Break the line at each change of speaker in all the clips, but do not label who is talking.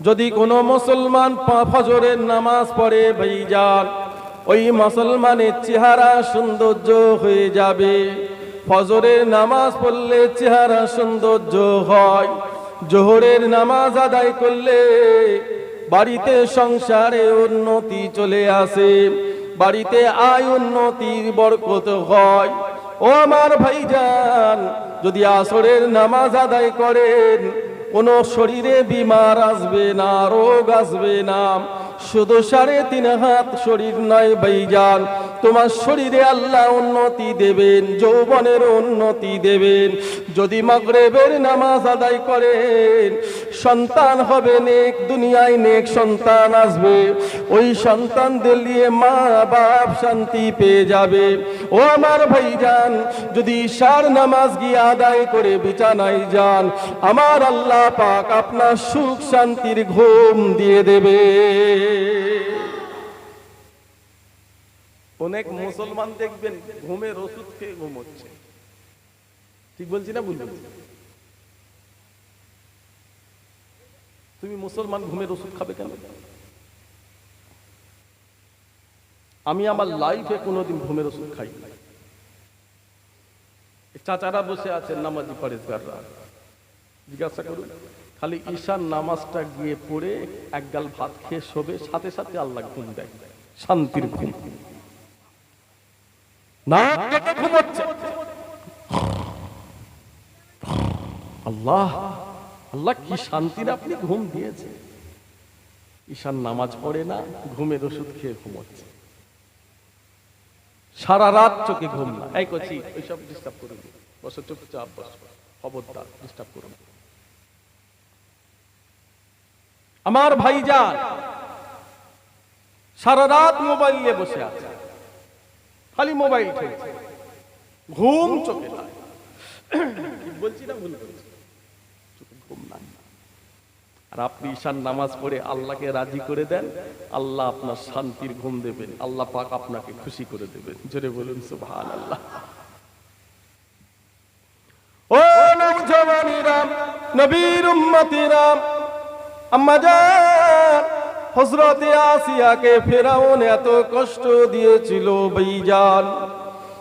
যদি কোনো মুসলমান ফজরের নামাজ পড়ে ভাইজান ওই মুসলমানের চেহারা সৌন্দর্য হয়ে যাবে। ফজরের নামাজ পড়লে চেহারা সৌন্দর্য হয়। জোহরের নামাজ আদায় করলে বাড়িতে সংসারে উন্নতি চলে আসে। বাড়িতে আয় উন্নতির বরকত হয়। ও আমার ভাইজান, যদি আসরের নামাজ আদায় করেন কোনো শরীরে বিমার আসবে না, রোগ আসবে না। শুধু সাড়ে তিন হাত শরীর নয় ভাইজান, তোমার শরীরে আল্লাহ উন্নতি দেবেন, যৌবনের উন্নতি দেবেন। যদি মাগরেবের নামাজ আদায় করেন, সন্তান হবে নেক, দুনিয়ায় নেক সন্তান আসবে। ওই সন্তানদের নিয়ে মা বাপ শান্তি পেয়ে যাবে। ও আমার ভাই যান যদি ঈশার নামাজ গিয়ে আদায় করে বিছানায় যান, আমার আল্লাহ পাক আপনার সুখ শান্তির ঘুম দিয়ে দেবে। অনেক মুসলমান দেখবেন, ঘুমের ওষুধ খেয়ে ঘুমোচ্ছে ঠিক বলছি না বলছি? তুমি মুসলমান ঘুমের ওষুধ খাবে কেন? আমি আমার লাইফে কোনোদিন ঘুমের ওষুধ খাই চাচারা বসে আছেন নামাজি পরেশগাররা। জিজ্ঞাসা করুন, খালি ঈশান নামাজটা গিয়ে পড়ে এক গাল ভাত খেয়ে শোবে, সাথে সাথে আল্লাহ ঘুম দেয়, শান্তির ঘুম। না ঘুমাচ্ছে আল্লাহ আল্লাহ কি শান্তির আপনি ঘুম দিয়েছে ঈশান নামাজ পড়ে না, ঘুমের ওষুধ খেয়ে ঘুমাচ্ছে সারা রাত চোখে ঘুম না। এই করছি ডিস্টার্ব করুন। চুপচাপ খবরদার ডিস্টার্ব করুন। আমার ভাইজান, সারা রাত মোবাইল নিয়ে বসে আছে। খালি মোবাইল ঘুম চোখে ঠিক বলছি না ভুল নাই আর আপনি ঈশান নামাজ পড়ে আল্লাহকে রাজি করে দেন, আল্লাহ আপনার শান্তির ঘুম দেবেন, আল্লাহ পাক আপনাকে খুশি করে দেবেন। জোরে বলুন সুবহান আল্লাহ ও নবীর হযরতে আসিয়াকে ফেরাউন এত কষ্ট দিয়েছিল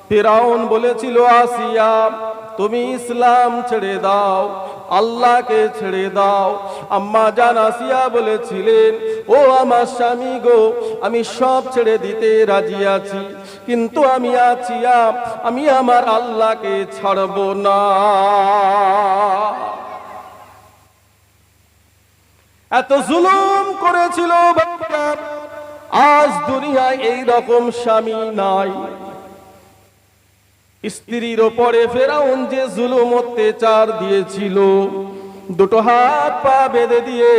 ফেরাউন বলেছিল, আসিয়া, তুমি ইসলাম ছেড়ে দাও আল্লাহকে ছেড়ে দাও। আম্মা জান আসিয়া বলেছিলেন, ও আমার স্বামী গো, আমি সব ছেড়ে দিতে রাজি আছি, কিন্তু আমি আছি আমি আমার আল্লাহকে ছাড়ব না। এত জুলুম করেছিল আজ দুনিয়ায় এই রকম স্বামী নাই। স্ত্রীর ওপরে ফেরাউন যে জুলুম অত্যাচার দিয়েছিল দুটো হাত পা বেঁধে দিয়ে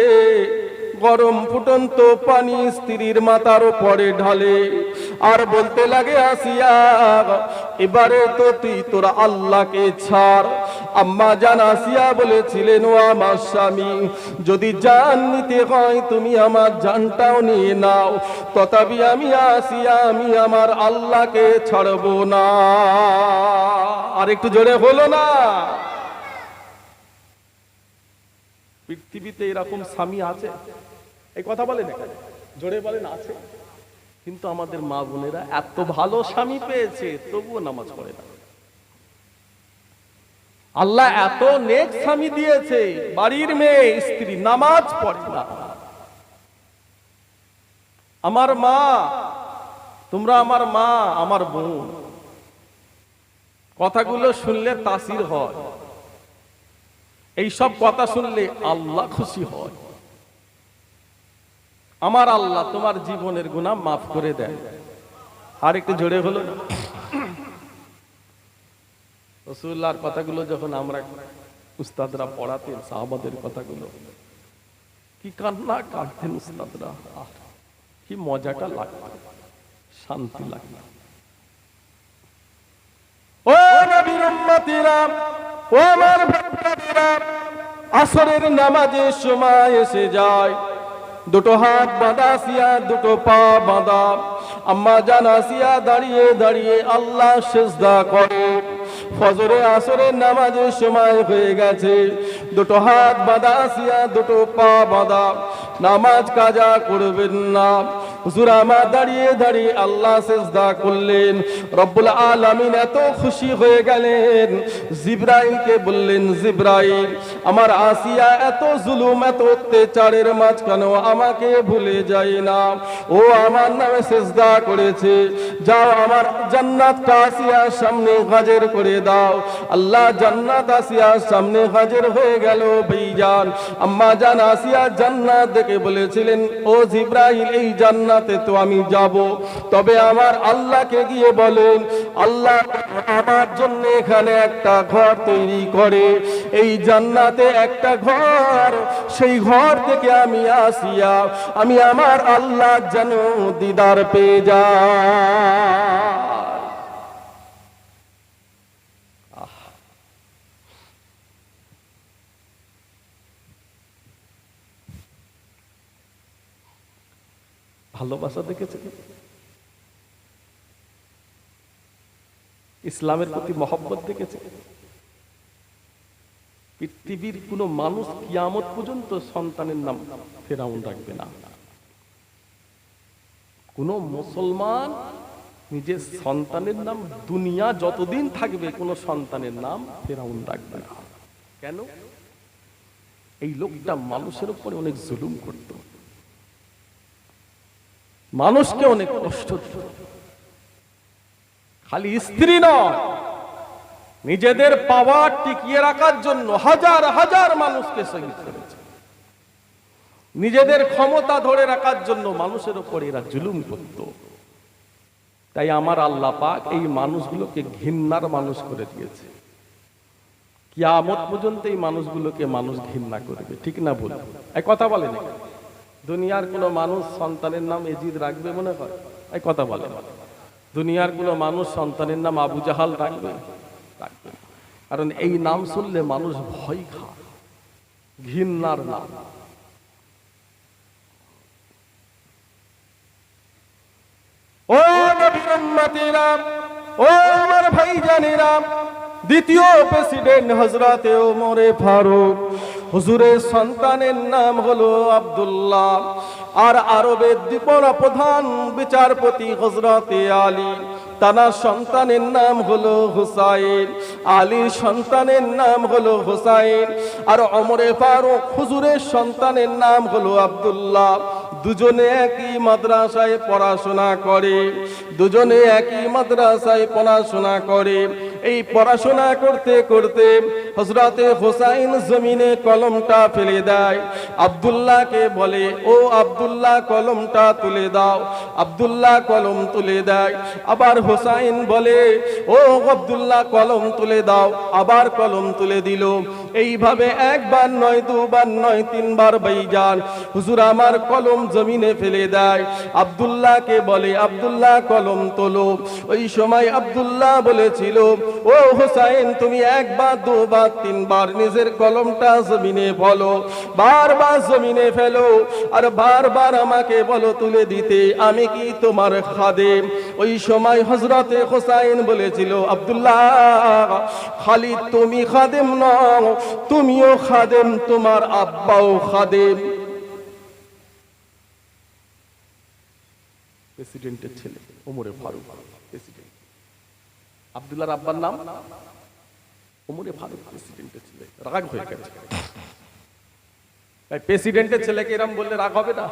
গরম ফুটন্ত পানি স্ত্রীর মাথার উপরে ঢালে। আর বলতে লাগে, আসিয়া, এবারে তো তুই তোরা আল্লাহকে ছাড়। আম্মা জান আসিয়া বলেছিলেন, ও আমার স্বামী, যদি জান নিতে হয়, তুমি আমার জানটাও নিয়ে নাও। তথাপি আমি আসিয়া আমি আমার আল্লাহকে ছাড়বো না। আর একটু জোরে হলো না? পৃথিবীতে এরকম স্বামী আছে? এই কথা বলেন এখানে। জোরে বলেন, আছে। কিন্তু আমাদের মা বোনেরা এত ভালো স্বামী পেয়েছে, তবুও নামাজ পড়ে না। আল্লাহ এত নেক স্বামী দিয়েছে, বাড়ির মেয়ে, স্ত্রী, নামাজ পড়ে না। আমার মা, তোমরা আমার মা, আমার বোন। কথাগুলো শুনলে তাসির হয়। এই সব কথা শুনলে আল্লাহ খুশি হয়। আমার আল্লাহ তোমার জীবনের গুনাহ মাফ করে দেয় আর একটু জোরে হলো না রসুল্লাহর কথাগুলো যখন আমরা উস্তাদরা পড়াতেন, সাহাবাদের কথাগুলো, কি কান্না কাঁদতেন উস্তাদরা। কি মজাটা লাগতো, শান্তি লাগতো। ও নবীর উম্মতিরা ও আমার আসরের নামাজের সময় এসে যায়। দুটো হাত বাঁধা আসিয়া, দুটো পা বাঁধা। আম্মা জান আসিয়া দাঁড়িয়ে দাঁড়িয়ে আল্লাহ সেজদা করে। ফজরে, আসরের নামাজের সময় হয়ে গেছে। দুটো হাত বাঁধা আসিয়া, দুটো পা বাঁধা। নামাজ কাজা করবেন না। হুজুর দাঁড়িয়ে দাঁড়িয়ে আল্লাহ সেজদা করলেন। রব্বুল এত খুশি হয়ে গেলেন। জিব্রাইলকে বললেন, জিব্রাইল, আমার আসিয়া এত জুলুম, এত অত্যাচারের আমাকে ভুলে না। ও আমার নামে সেজদা করেছে। যাও আমার জান্নাতটা আসিয়ার সামনে হাজির করে দাও। আল্লাহ জান্নাত আসিয়ার সামনে হাজির হয়ে গেল ভাইজান আম্মা জান আসিয়া জান্নাত দেখে বলেছিলেন, ও জিব্রাইল, এই জান্নাতে তো আমি যাব। তবে আমার আল্লাহকে গিয়ে বলেন, আল্লাহ আমার জন্য এখানে একটা ঘর তৈরি করে। এই জান্নাতে একটা ঘর, সেই ঘর থেকে আমি আসিয়া, আমি আমার আল্লাহ যেন দিদার পেয়ে যা ভালোবাসা দেখেছে ইসলামের প্রতি মহব্বত দেখেছে পৃথিবীর কোন মানুষ কিয়ামত পর্যন্ত সন্তানের নাম ফেরাউন রাখবে না। কোন মুসলমান নিজের সন্তানের নাম দুনিয়া যতদিন থাকবে কোন সন্তানের নাম ফেরাউন রাখবে না। কেন? এই লোকটা মানুষের উপরে অনেক জুলুম করত। মানুষকে অনেক কষ্ট দিত খালি স্ত্রী নয়, নিজেদের পাওয়ার টিকিয়ে রাখার জন্য হাজার হাজার মানুষকে শহীদ করেছে। নিজেদের ক্ষমতা ধরে রাখার জন্য মানুষের উপর এরা জুলুম করত। তাই আমার আল্লাহ পাক এই মানুষগুলোকে ঘৃণার মানুষ করে দিয়েছে। কিয়ামত পর্যন্ত এই মানুষগুলোকে মানুষ ঘৃণা করবে, ঠিক না ভুল? এই কথা বলে না দুনিয়ার কোনো মানুষ সন্তানের নাম এজিদ রাখবে মনে হয়? এই কথা বলে। দুনিয়ার কোনো মানুষ সন্তানের নাম আবু জাহাল রাখবে? রাখবে। কারণ এই নাম শুনলে মানুষ ভয় খায়। ঘৃণার নাম। ও ও আমার ভাইজানেরা, দ্বিতীয় প্রেসিডেন্ট হজরতে ওমরে ফারুক হুজুরের সন্তানের নাম হলো আব্দুল্লাহ, আর আরবের দীপনা প্রধান বিচারপতি হজরতে আলী। তানার সন্তানের নাম হলো হুসাইন, আলীর সন্তানের নাম হলো হুসাইন, আর অমরে ফারুক হুজুরের সন্তানের নাম হলো আব্দুল্লাহ। দুজনে একই মাদ্রাসায় পড়াশোনা করে, দুজনে একই মাদ্রাসায় পড়াশোনা করে। এই পড়াশোনা করতে করতে হজরতে হোসাইন জমিনে কলমটা ফেলে দেয়। আব্দুল্লাহকে বলে, ও আবদুল্লাহ, কলমটা তুলে দাও। আবদুল্লাহ কলম তুলে দেয়। আবার হোসাইন বলে, ও আবদুল্লাহ, কলম তুলে দাও। আবার কলম তুলে দিল। এইভাবে একবার নয়, দুবার নয়, তিনবার বাইজান হুজুর আমার কলম জমিনে ফেলে দেয়। আব্দুল্লাহকে বলে, আব্দুল্লাহ, কলম তোলো। ওই সময় আব্দুল্লাহ বলেছিল, ও হোসাইন, তুমি একবার, দুবার, তিনবার নিজের কলমটা জমিনে বলো বারবার জমিনে ফেলো। আর বারবার আমাকে বলো তুলে দিতে, আমি কি তোমার খাদেম? ওই সময় হজরতে হোসাইন বলেছিল, আব্দুল্লাহ খালি তুমি খাদেম নও। তুমিও খাদেম, তোমার আব্বাও খাদেম। প্রেসিডেন্টের ছেলে, ওমরে ফারুক। প্রেসিডেন্ট। আব্দুল্লাহর আব্বার নাম? ওমরে ফারুক প্রেসিডেন্টের ছেলে। রাগ হয়ে গেছে। প্রেসিডেন্টের ছেলেকে এরম বললে রাগ হবে না।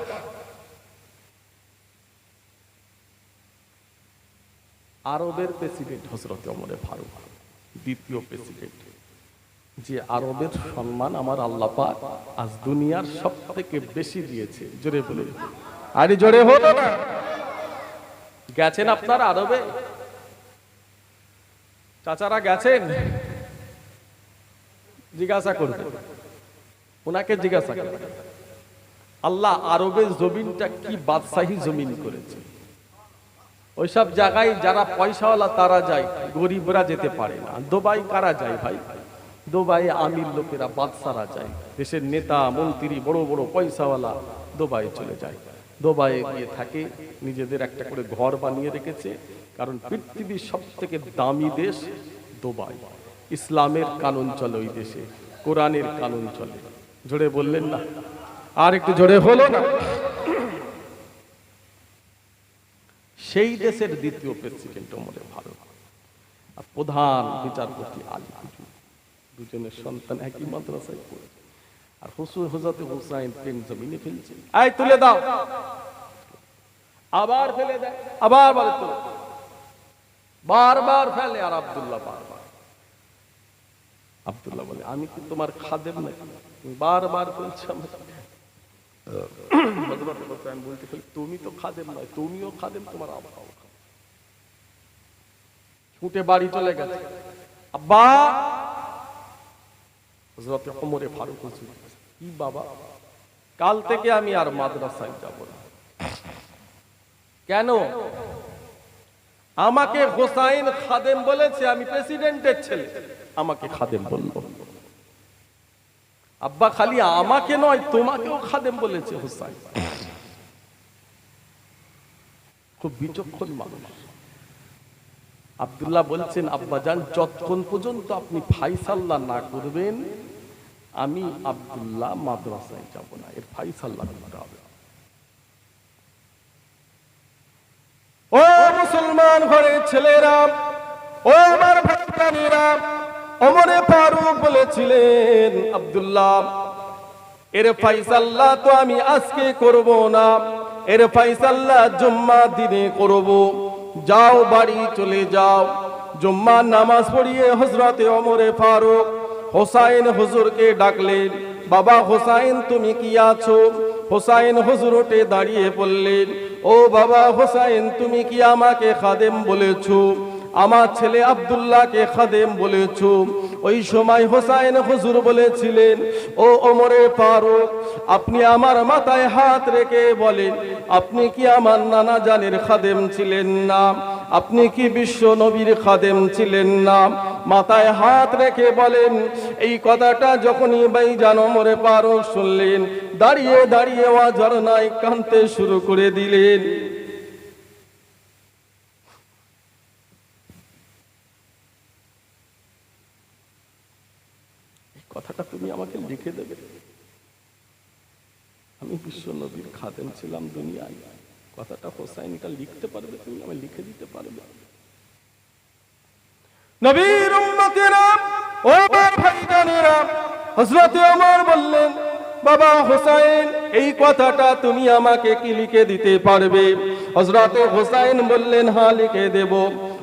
আরবের প্রেসিডেন্ট হজরত ওমরে ফারুক, দ্বিতীয় প্রেসিডেন্ট। যে আরবের সম্মান আমার আল্লাহ পাক আজ দুনিয়ার সব থেকে বেশি দিয়েছে। জোরে বলে আরে জোরে হলো না। গেছেন আপনার আরবে? চাচারা গেছেন? জিজ্ঞাসা করবে। ওনাকে জিজ্ঞাসা করবে। আল্লাহ আরবের জমিনটা কি বাদশাহী জমিন করেছে? ওইসব জায়গায় যারা পয়সাওয়ালা তারা যায়, গরিবরা যেতে পারে না। দুবাই কারা যায় ভাই? দুবাই আমির লোকেরা বাদশারা যায়। দেশের নেতা, মন্ত্রী, বড় বড় পয়সাওয়ালা দুবাই চলে যায়। দুবাইয়ে গিয়ে থাকে, নিজেদের একটা করে ঘর বানিয়ে রেখেছে। কারণ পৃথিবীর সব থেকে দামি দেশ দুবাই। ইসলামের কানুন চলে ওই দেশে, কোরআনের কানুন চলে। জোরে বললেন না? আর একটু জোরে হলো না? সেই দেশের দ্বিতীয় প্রেসিডেন্ট ওমরে ফারুক প্রধান বিচারপতি আলী। দুজনের সন্তান একই মাদ্রাসায় পড়েছে আর হুসুর হজরত হুসাইন পেন জমিনে ফেলছে। আয়, তুলে দাও। আবার ফেলে দেয়, আবার বলে তুলে বারবার ফেলে আর আব্দুল্লাহ বারবার। আব্দুল্লাহ বলে, আমি কি তোমার খাদেম নাকি? তুমি বারবার বলছো হুসাইন বলতে তুমি তো খাদেম নয়, তুমিও খাদেম, তোমার খাদেম। ছুটে বাড়ি চলে গেছে। আব্বা ওমরে ফারুক হুজুর কি বাবা, কাল থেকে আমি আর মাদ্রাসায় যাব না। কেন? আমাকে হোসাইন খাদেম বলেছে, আমি প্রেসিডেন্টের ছেলে। আমাকে খাদেম বলল। আব্বা খালি আমাকে নয়, তোমাকেও খাদেম বলেছে হোসাইন। খুব বিচক্ষণ মানুষ। আব্দুল্লাহ বলছেন আব্বাজান যতক্ষণ পর্যন্ত আপনি ফাইসাল্লাহ না করবেন আমি আব্দুল্লাহ মাদ্রাসায় যাব না, এর ফাইসাল্লাহ করতে হবে। ও মুসলমান ঘরের ছেলেরা, ও আমার ভাইরা ওমরে ফারুক বলেছিলেন, আব্দুল্লাহ, এর ফাইসাল্লাহ তো আমি আজকে করব না, এর ফাইসাল্লাহ জুম্মা দিনে করব। যাও বাড়ি চলে যাও জুম্মা নামাজ পড়িয়ে হজরতে অমরে ফারুক হোসাইন হুজুরকে ডাকলেন, বাবা হোসাইন, তুমি কি আছো? হোসাইন হুজুর উঠে দাঁড়িয়ে পড়লেন ও বাবা হোসাইন, তুমি কি আমাকে খাদেম বলেছ? আমার ছেলে আব্দুল্লাহকে খাদেম বলেছ? ওই সময় হোসাইন হুজুর বলেছিলেন, ও ওমরে ফারুক, আপনি আমার মাথায় হাত রেখে বলেন, আপনি কি আমার নানা জানের খাদেম ছিলেন না? আপনি কি বিশ্ব নবীর খাদেম ছিলেন না? মাথায় হাত রেখে বলেন, এই কথাটা যখনই বাইজান ওমরে ফারুক শুনলেন। দাঁড়িয়ে দাঁড়িয়ে ওয়া ঝরনায় কানতে শুরু করে দিলেন। কথাটা তুমি আমাকে লিখে দেবে। আমি বিশ্ব নবীর খাদেম ছিলাম দুনিয়ায়। কথাটা হোসাইনটা লিখতে পারবে, তুমি আমি লিখে দিতে পারবে। নবীর উম্মতেরা, ও ভাইজানেরা, হযরত ওমর বললেন, বাবা হোসাইন, এই কথাটা তুমি আমাকে কি লিখে দিতে পারবে? হযরত হোসাইন বললেন হ্যাঁ লিখে দেব।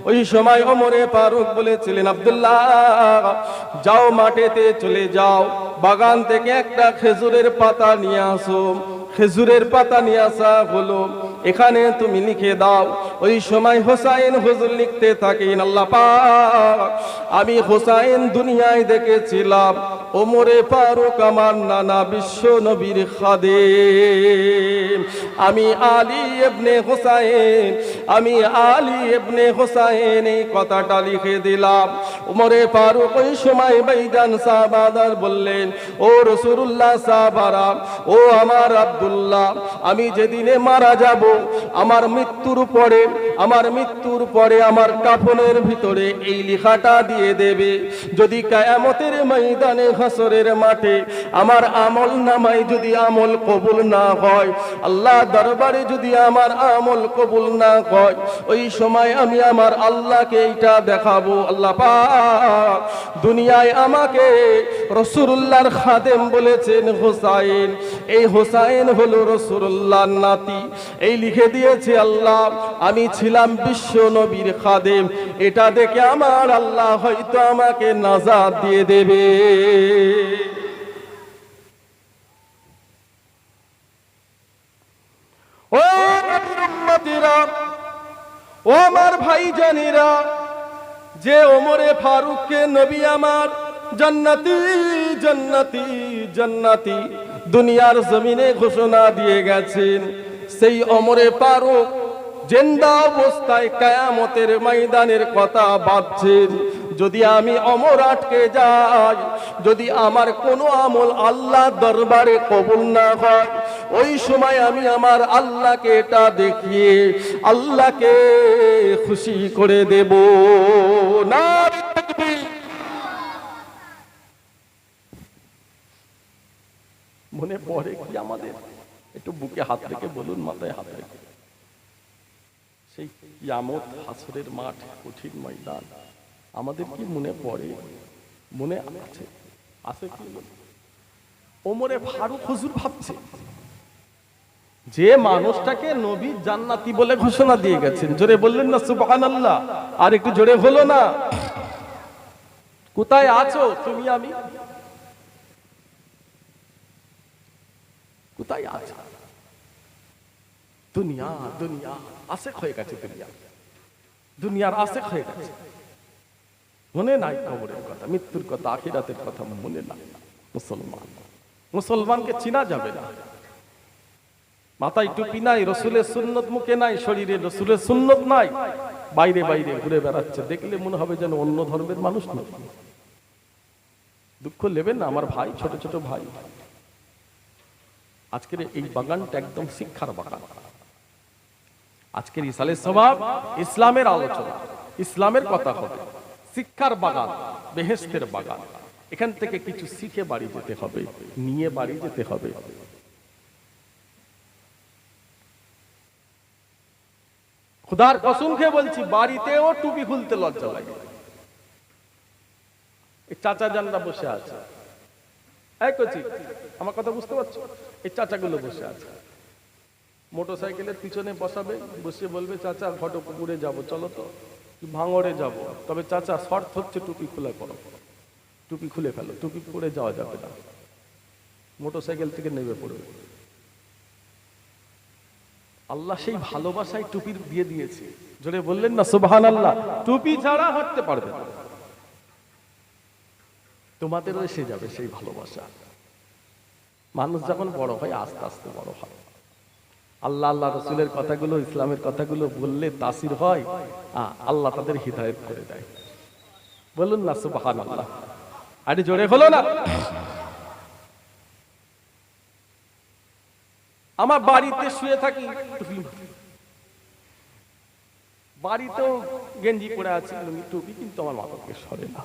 ওই সময় ওমরে ফারুক বলেছিলেন, আব্দুল্লাহ, যাও মাঠেতে চলে যাও, বাগান থেকে একটা খেজুরের পাতা নিয়ে আসো। খেজুরের পাতা নিয়ে আসা হলো। এখানে তুমি লিখে দাও, ওই সময় হোসাইন হুজুর লিখতে থাকেন আল্লাহ পাক। আমি হোসাইন দুনিয়ায় দেখেছিলাম, ওমরে ফারুক আমার নানা বিশ্ব নবীর খাদেম। আমি আলী এবনে হোসাইন, আমি আলী ইবনে হোসাইন এই কথাটা লিখে দিলাম। ওমরে ফারুক ওই সময় বাইজান সাহাবাদার বললেন, ও রসুল্লাহ সাহাবারা, ও আমার আব্দুল্লাহ, আমি যেদিনে মারা যাব আমার মৃত্যুর পরে আমার মৃত্যুর পরে আমার কাফনের ভিতরে এই লেখাটা দিয়ে দেবে, যদি কায়ামতের ময়দানে হাসরের মাঠে আমার আমল নামাই যদি আমল কবুল না হয়, আল্লাহ দরবারে যদি আমার আমল কবুল না হয়, ওই সময় আমি আমার আল্লাহকে এইটা দেখাবো, আল্লাহ পাক দুনিয়ায় আমাকে রসুল্লাহর খাদেম বলেছেন হোসাইন, এই হোসাইন হলো রসুল্লাহর নাতি, এই লিখে দিয়েছে আল্লাহ, আমি ছিলাম বিশ্ব নবীর খাদেম, এটা দেখে আমার আল্লাহ হয়তো আমাকে নাজাদ দিয়ে দেবে। ও আমার ভাই জানিরা যে ওমরে ফারুককে নবী আমার জান্নাতি জান্নাতি জান্নাতি দুনিয়ার জমিনে ঘোষণা দিয়ে গেছেন, সেই অমরে ফারুক জেন্দা অবস্থায় কায়ামতের ময়দানের কথা ভাবছেন যদি আমি অমর আটকে যাই, যদি আমার কোনো আমল আল্লাহ দরবারে কবুল না হয়, ওই সময় আমি আমার আল্লাহকে এটা দেখিয়ে আল্লাহকে খুশি করে দেব। না মনে পড়ে কি আমাদের? একটু বুকে হাত রেখে বলুন, মাথায় হাত রেখে। সেই ইয়ামত হাসরের মাঠ, কঠিন ময়দান। আমাদের কি মনে পড়ে? মনে আছে? আছে কি ওমরে ফারুক হুজুর ভাবছে, যে মানুষটাকে নবী জান্নাতি বলে ঘোষণা দিয়ে গেছেন। জোরে বললেন না, সুবহানাল্লাহ। আর একটু জোরে হলো না। কোথায় আছো তুমি আমি? কোথায় আছো? দুনিয়া দুনিয়া। আশেক হয়ে গেছে দুনিয়া। দুনিয়ার আশেক হয়ে গেছে। মনে নাই কবরের কথা, মৃত্যুর কথা, আখিরাতের কথা, মনে নাই। মুসলমান। মুসলমানকে চিনা যাবে না। মাথায় টুপি নাই, রসুলের সুন্নত মুখে নাই, শরীরে রসুলের সুন্নত নাই। বাইরে বাইরে ঘুরে বেড়াচ্ছে, দেখলে মনে হবে যেন অন্য ধর্মের মানুষ নয় দুঃখ নেবেন না, আমার ভাই, ছোট ছোট ভাই। আজকের এই বাগানটা একদম শিক্ষার বাগান। আজকের ইসালের স্বভাব ইসলামের আলোচনা, ইসলামের কথা হবে শিক্ষার বাগান বেহেস্তের বাগান। এখান থেকে কিছু শিখে বাড়ি যেতে হবে, নিয়ে বাড়ি যেতে হবে। খুদার কসম খেয়ে বলছি, বাড়িতেও টুপি খুলতে লজ্জা লাগে। এই চাচা জানরা বসে আছে। আমার কথা বুঝতে পারছ? এই চাচাগুলো বসে আছে। মোটর সাইকেলের পিছনে বসাবে বসে বলবে, চাচা ঘটপুকুরে যাব। চলো তো, ভাঙড়ে যাব। তবে চাচা, শর্ত হচ্ছে টুপি খোলা করো। টুপি খুলে ফেলো। টুপি পরে যাওয়া যাবে না। মোটর সাইকেল থেকে নেমে পড়বে। আল্লাহ সেই ভালোবাসায় টুপির দিয়ে দিয়েছে। জোরে বললেন না সুবহান আল্লাহ টুপি ছাড়া হাঁটতে পারবে না। তোমাদেরও এসে যাবে সেই ভালোবাসা। মানুষ যখন বড় হয়, আস্তে আস্তে বড় হয়। আল্লাহ আল্লাহ রসুলের কথাগুলো, ইসলামের কথাগুলো বললে তাসির হয় আল্লাহ তাদের হৃদায়ত করে দেয়। বলুন না সুবহান আল্লাহ আরে জোরে হলো না। আমার বাড়িতে শুয়ে থাকি বাড়িতেও গেঞ্জি পরে আছি টুপি, কিন্তু আমার মাথা থেকে সরে না।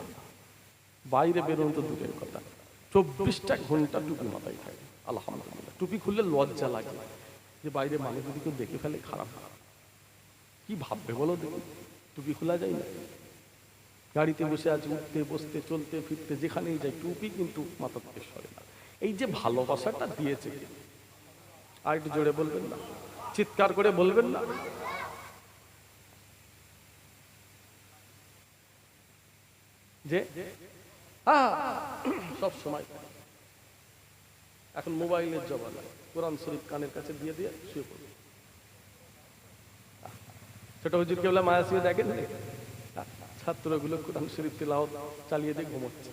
বাইরে বেরোন তো দূরের কথা। চব্বিশটা ঘণ্টা টুপি মাথায় থাকে, আলহামদুলিল্লাহ। টুপি খুললে লজ্জা লাগে। যে বাইরে মানুষ যদি কেউ দেখে ফেলে, খারাপ। কি ভাববে বলো দেখি? টুপি খোলা যায় না। গাড়িতে বসে আছে, উঠতে, বসতে, চলতে, ফিরতে, যেখানেই যাই টুপি কিন্তু মাথা থেকে সরে না। এই যে ভালোবাসাটা দিয়েছে আর একটু জোরে বলবেন না। চিৎকার করে বলবেন না। যে সব সময়। এখন মোবাইলের জমানা কোরআন শরীফ কানের কাছে দিয়ে দিয়ে শুয়ে পড়বে। ছোট হুজুর কেবলা মায়া শুয়ে দেখেন ছাত্রগুলো কোরআন শরীফ তেলাওয়াত চালিয়ে দিয়ে ঘুমোচ্ছে।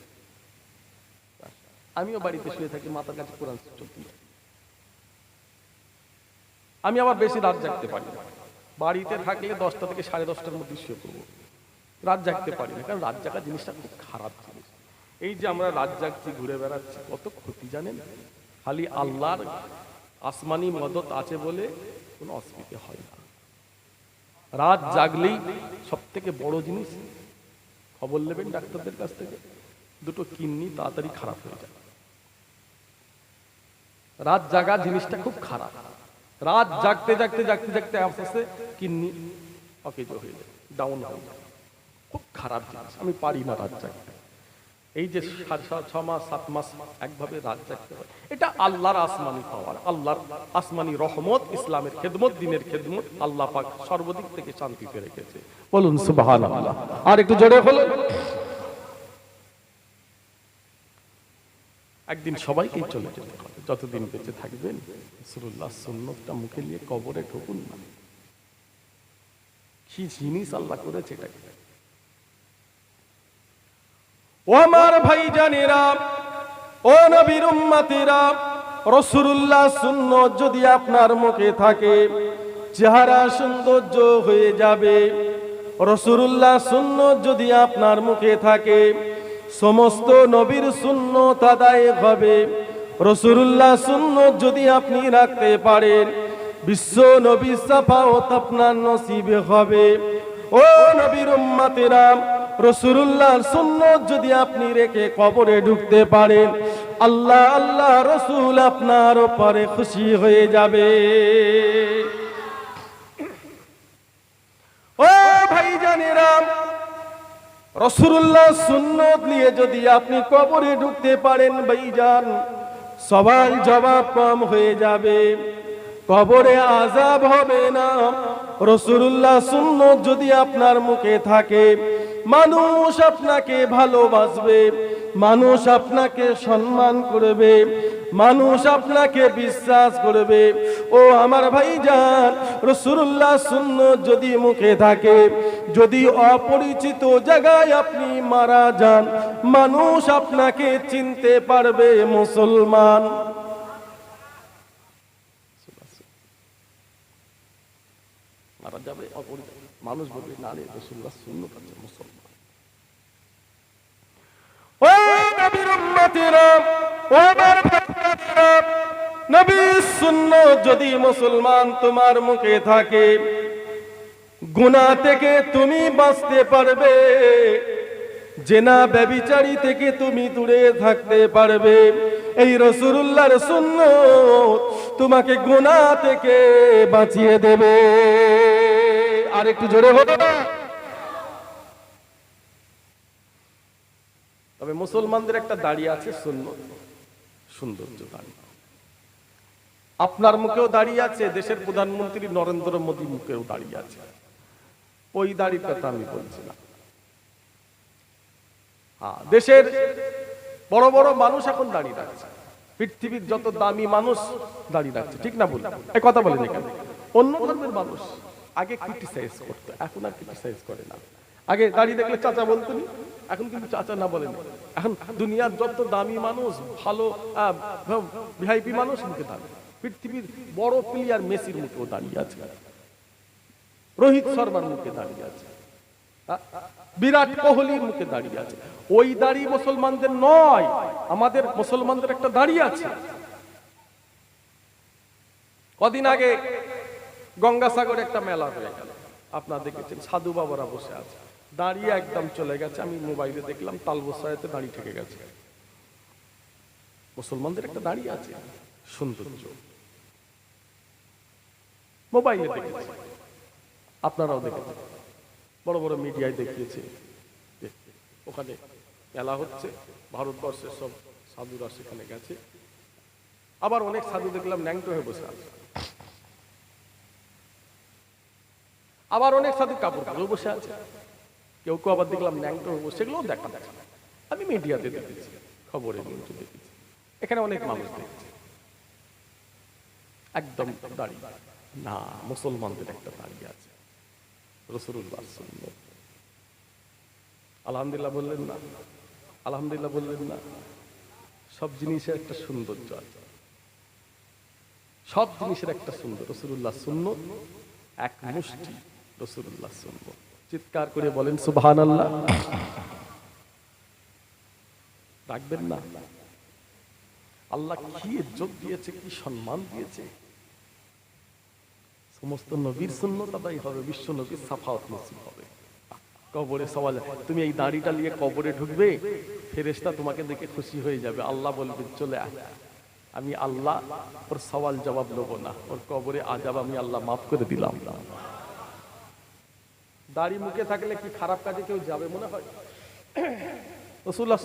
আমিও বাড়িতে শুয়ে থাকি, মাথার কাছে কোরআন চলতে আমি আবার বেশি রাত জাগতে পারি। বাড়িতে থাকলে দশটা থেকে সাড়ে দশটার মধ্যে শুয়ে পড়ব। রাত জাগতে পারি না, কারণ রাত জাগা জিনিসটা খুব খারাপ জিনিস। এই যে আমরা রাত জাগছি, ঘুরে বেড়াচ্ছি, কত ক্ষতি জানেন? খালি আল্লাহর আসমানি মদত আছে বলে কোনো অসুবিধা হয় না। রাত জাগলেই সব থেকে বড় জিনিস, খবর নেবেন ডাক্তারদের কাছ থেকে, দুটো কিডনি তাড়াতাড়ি খারাপ হয়ে যায়। রাত জাগা জিনিসটা খুব খারাপ। রাত জাগতে জাগতে জাগতে জাগতে আস্তে আস্তে কিডনি অকেজ হয়ে যায় ডাউন হয়ে যায়। খুব খারাপ জিনিস, আমি পারি না রাত জাগতে। এই যে ছ মাস সাত মাস একভাবে রাত জাগতে হয়। এটা আল্লাহর আসমানি পাওয়ার আল্লাহর আসমানি রহমত ইসলামের খেদমত দিনের খেদমত আল্লাহ পাক সর্বদিক থেকে শান্তিতে রেখেছে। বলুন সুবহান আল্লাহ আর একটু জোরে হলো। একদিন সবাইকেই চলে যেতে হবে। যতদিন বেঁচে থাকবেন রসুল্লাহ সুন্নতটা মুখে নিয়ে কবরে ঢুকুন না। কি জিনিস আল্লাহ করেছে এটাকে? ও আমার ভাই জানেরা ও নবীর উম্মতিরা রসুল্লাহ সুন্নত যদি আপনার মুখে থাকে, চেহারা সৌন্দর্য হয়ে যাবে। রসুল্লাহ শূন্য যদি আপনার মুখে থাকে, সমস্ত নবীর শূন্য আদায় হবে। রসুল্লাহ শূন্য যদি আপনি রাখতে পারেন, বিশ্ব নবী সাফাওত আপনার নসিবে হবে। ও নবীর উম্মতেরা রসুল্লাহর সুন্নত যদি আপনি রেখে কবরে ঢুকতে পারেন, আল্লাহ আল্লাহ রসুল আপনার ওপরে খুশি হয়ে যাবে। ও ভাই জানেরাম রসুল্লাহ সুন্নত নিয়ে যদি আপনি কবরে ঢুকতে পারেন ভাইজান, সবাই জবাব কম হয়ে যাবে। কবরে আজাব হবে না। রসুল্লাহ সুন্নত যদি আপনার মুখে থাকে মানুষ আপনাকে ভালোবাসবে, মানুষ আপনাকে সম্মান করবে, মানুষ আপনাকে বিশ্বাস করবে। ও আমার ভাইজান রসুল্লাহ শূন্য যদি মুখে থাকে, যদি অপরিচিত জায়গায় আপনি মারা যান, মানুষ আপনাকে চিনতে পারবে মুসলমান। মারা যাবে মানুষ বলবে, না রে রসুল্লাহ সুন্নত আছে মুসলমান ও ও নবীর যদি মুসলমান তোমার মুখে থাকে গুনা থেকে তুমি বাঁচতে পারবে, জেনা ব্যবিচারী থেকে তুমি দূরে থাকতে পারবে। এই রসুল্লাহর সুন্নত তোমাকে গুনাহ থেকে বাঁচিয়ে দেবে। আর একটু জোরে হলো না? তবে মুসলমানদের একটা দাড়ি আছে সুন্নত সৌন্দর্য দাড়ি। আপনার মুখেও দাঁড়িয়ে আছে দেশের প্রধানমন্ত্রী নরেন্দ্র মোদী মুখেও দাঁড়িয়ে আছে। ওই দাড়ির কথা আমি বলছি না। হ্যাঁ, দেশের বড় বড় মানুষ এখন দাঁড়িয়ে রাখছে। পৃথিবীর যত দামি মানুষ দাঁড়িয়ে রাখছে ঠিক না বলি কথা বলেন অন্য ধর্মের মানুষ আগে ক্রিটিসাইজ করতো এখন আর ক্রিটিসাইজ করে না। আগে দাঁড়িয়ে দেখলে চাচা বলতো নি, এখন কিন্তু চাচা না বলেন। এখন দুনিয়ার যত দামি মানুষ ভালো ভিআইপি মানুষ মুখে দাঁড়িয়ে পৃথিবীর বড় প্লেয়ার মেসির মুখেও দাঁড়িয়ে আছে। রোহিত শর্মার মুখে দাঁড়িয়ে আছে। বিরাট কোহলির মুখে দাঁড়িয়ে আছে। ওই দাড়ি মুসলমানদের নয় আমাদের মুসলমানদের একটা দাঁড়িয়ে আছে। কদিন আগে গঙ্গাসাগরে একটা মেলা হয়ে গেল। আপনারা দেখেছেন সাধু বাবারা বসে আছে। দাঁড়িয়ে একদম চলে গেছে। আমি মোবাইলে দেখলাম তালবসায়তে দাঁড়িয়ে থেকে গেছে। মুসলমানদের একটা দাঁড়িয়ে আছে, সৌন্দর্য। মোবাইলে আপনারাও দেখেছেন। বড় বড় মিডিয়ায় দেখিয়েছে ওখানে মেলা হচ্ছে, ভারতবর্ষের সব সাধুরা সেখানে গেছে। আবার অনেক সাধু দেখলাম ন্যাংটো হয়ে বসে আছে। আবার অনেক সাধু কাপড় কাপড় বসে আছে। কেউ কেউ আবার দেখলাম ন্যাংটো বসে, সেগুলোও দেখা দেখা আমি মিডিয়াতে দেখেছি, খবরে নিউজে দেখেছি। এখানে অনেক মানুষ দেখেছে। একদম দাঁড়িয়ে না, মুসলমানদের একটা দাঁড়িয়ে আছে। রসুল্লাহ আলহামদুলিল্লাহ বললেন না। আলহামদুলিল্লাহ বললেন না। সব জিনিসের একটা সৌন্দর্য আছে। সব জিনিসের একটা সুন্দর। রসুল্লাহ সুন্নত, এক মুষ্টি রসুল্লাহ সুন্নত। চিৎকার করে বলেন সুবহান আল্লাহ রাখবেন না। আল্লাহ কি ইজ্জত দিয়েছে, কি সম্মান দিয়েছে? সমস্ত নবীর আদায় হবে, বিশ্ব নবীর সাফাওয়াত নসিব হবে। কবরে সওয়াল, তুমি এই দাড়িটা নিয়ে কবরে ঢুকবে, ফেরেশতা তোমাকে দেখে খুশি হয়ে যাবে। আল্লাহ বলবে চলে আয়। আমি আল্লাহ, ওর সওয়াল জবাব নেব না। ওর কবরে আজাব আমি আল্লাহ মাফ করে দিলাম। দাড়ি মুখে থাকলে কি খারাপ কাজে কেউ যাবে মনে হয়? রসুল্লাহ